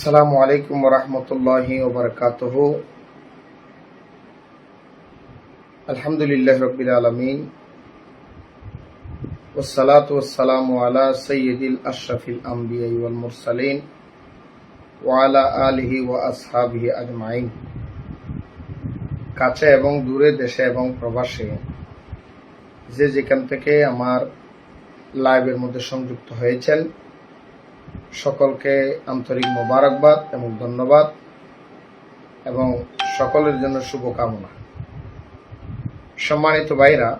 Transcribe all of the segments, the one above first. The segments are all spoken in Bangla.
আসসালামু আলাইকুম রহমতুল্লাহ ওবরকাত আলহামদুলিল্লাহ রবিল আলমিন। ওসালাত ওসালাম আলা সৈয়দুল আশরাফিল আম্বিয়াই ওয়াল মুরসালিন ওয়ালা আলহি ওয়া আসহাবিহি আজমাইন। কাছে এবং দূরে, দেশে এবং প্রবাসে যে যেখান থেকে আমার লাইভের মধ্যে সংযুক্ত হয়েছেন সকলকে আন্তরিক মোবারকবাদ এবং ধন্যবাদ এবং সকলের জন্য শুভকামনা। সম্মানিত ভাইরা,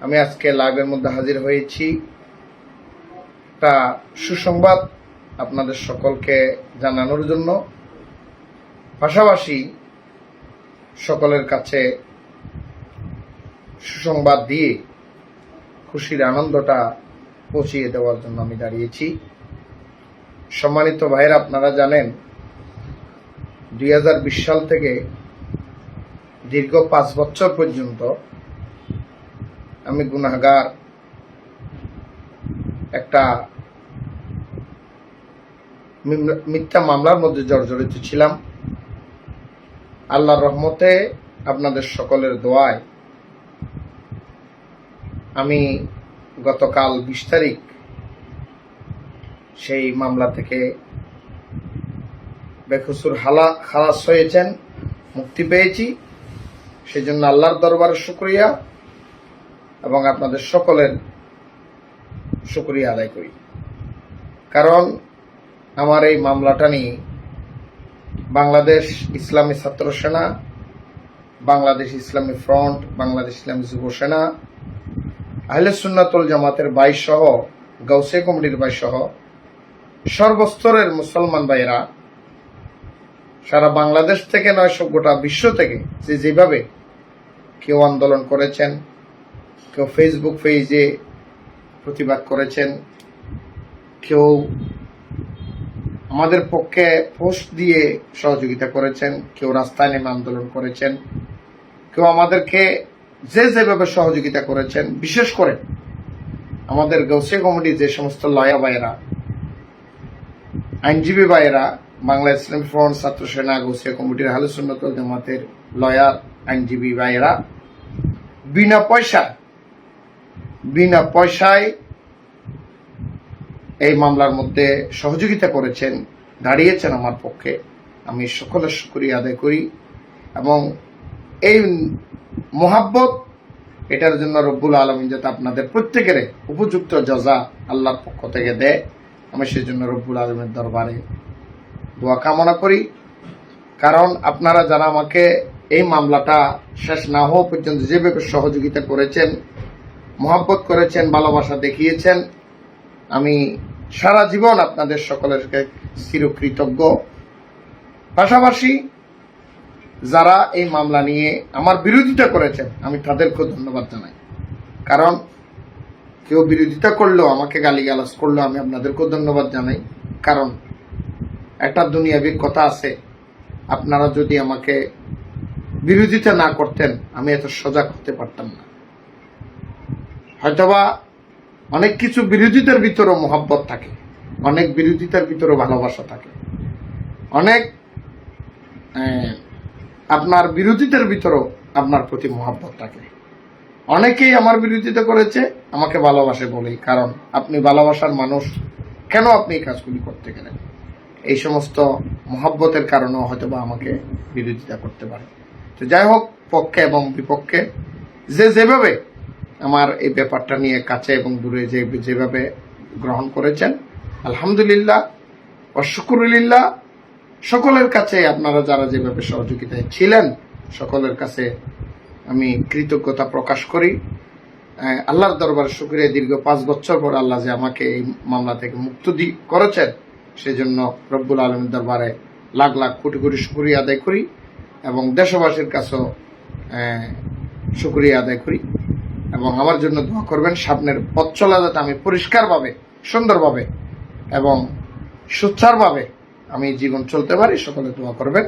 আমি আজকে লাইভের মধ্যে হাজির হয়েছি। একটা সুসংবাদ আপনাদের সকলকে জানানোর জন্য। পাশাপাশি সকলের কাছে সুসংবাদ দিয়ে খুশির আনন্দটা পৌঁছিয়ে দেওয়ার জন্য আমি দাঁড়িয়েছি। সম্মানিত ভাইরা আপনারা জানেন, দুই সাল থেকে দীর্ঘ পাঁচ বছর পর্যন্ত আমি গুনাগার একটা মিথ্যা মামলার মধ্যে জর্জরিত ছিলাম। আল্লাহর রহমতে আপনাদের সকলের দোয়ায় আমি গতকাল বিশ তারিখ সেই মামলা থেকে বেকসুর হালা খালাস হয়েছেন, মুক্তি পেয়েছি। সেই জন্য আল্লাহর দরবারে শুক্রিয়া এবং আপনাদের সকলের শুক্রিয়া আদায় করি। কারণ আমার এই মামলাটা নিয়ে বাংলাদেশ ইসলামী ছাত্র সেনা বাংলাদেশ ইসলামী ফ্রন্ট, বাংলাদেশ ইসলামী যুব সেনা আহলে সুন্নাতুল জামাতের বাইশ সহ গাউসে কমিটির বাইশ সহ সর্বস্তরের মুসলমান ভাইয়েরা সারা বাংলাদেশ থেকে নয় সব গোটা বিশ্ব থেকে যে যেভাবে কেউ আন্দোলন করেছেন, কেউ ফেসবুক পেজে প্রতিবাদ করেছেন, কেউ আমাদের পক্ষে পোস্ট দিয়ে সহযোগিতা করেছেন, কেউ রাস্তায় নেমে আন্দোলন করেছেন, কেউ আমাদেরকে যে যেভাবে সহযোগিতা করেছেন, বিশেষ করে আমাদের গৌসে কমিটি যে সমস্ত লয়া ভাইয়েরা, আইনজীবী ভাইয়েরা, বাংলা ইসলাম ফ্রন্ট ছাত্র সেনা গৌসিয়া কমিটির হালুসুন্নতল জামাতের লয়ার আইনজীবী ভাইয়েরা, বিনা পয়সায় বিনা পয়সায় এই মামলার মধ্যে সহযোগিতা করেছেন, দাঁড়িয়েছেন আমার পক্ষে। আমি সকলের শুকরিয়া আদায় করি এবং এই মোহাব্বত, এটার জন্য রব্বুল আলমিন যাতে আপনাদের প্রত্যেকের উপযুক্ত জজা আল্লাহর পক্ষ থেকে দেয়। আমি সেই জন্য রব্বুল আলমের দরবারে দোয়া কামনা করি। কারণ আপনারা যারা আমাকে এই মামলাটা শেষ না হওয়া পর্যন্ত যেভাবে সহযোগিতা করেছেন, মহাব্বত করেছেন, ভালোবাসা দেখিয়েছেন, আমি সারা জীবন আপনাদের সকলের চিরকৃতজ্ঞ। পাশাপাশি যারা এই মামলা নিয়ে আমার বিরোধিতা করেছেন, আমি তাদেরকেও ধন্যবাদ জানাই। কারণ কেউ বিরোধিতা করলেও, আমাকে গালিগালাজ করলেও আমি আপনাদেরকেও ধন্যবাদ জানাই। কারণ একটা দুনিয়াবিক কথা আছে, আপনারা যদি আমাকে বিরোধিতা না করতেন, আমি এত সজাগ হতে পারতাম না। হয়তোবা অনেক কিছু বিরোধিতার ভিতরেও মোহাব্বত থাকে, অনেক বিরোধিতার ভিতরেও ভালোবাসা থাকে। অনেক আপনার বিরোধিতার ভিতরেও আপনার প্রতি মহাব্বত থাকে। অনেকেই আমার বিরোধিতা করেছে, আমাকে ভালোবাসে বলেই, কারণ আপনি ভালোবাসার মানুষ, কেন আপনি এই কাজগুলি করতে গেলেন? এই সমস্ত মহাব্বতের কারণেও হয়তো বা আমাকে বিরোধিতা করতে পারে। তো যাই হোক, পক্ষে এবং বিপক্ষে, যে যেভাবে আমার এই ব্যাপারটা নিয়ে কাছে এবং দূরে যে যেভাবে গ্রহণ করেছেন, আলহামদুলিল্লাহ অশুকুরুলিল্লাহ সকলের কাছে আপনারা যারা যেভাবে সহযোগিতায় ছিলেন, সকলের কাছে আমি কৃতজ্ঞতা প্রকাশ করি। আল্লাহর দরবারে শুক্রিয়া। দীর্ঘ পাঁচ বছর পর আল্লাহ যে আমাকে এই মামলা থেকে মুক্ত দি করেছেন, সেজন্য রব্বুল আলমের দরবারে লাখ লাখ কোটি কোটি শুক্রিয়া আদায় করি এবং দেশবাসীর কাছেও শুক্রিয়া আদায় করি এবং আমার জন্য দোয়া করবেন, সামনের পথ চলা যাতে আমি পরিষ্কারভাবে, সুন্দরভাবে এবং সুচ্ছারভাবে আমি জীবন চলতে পারি সকলে দোয়া করবেন।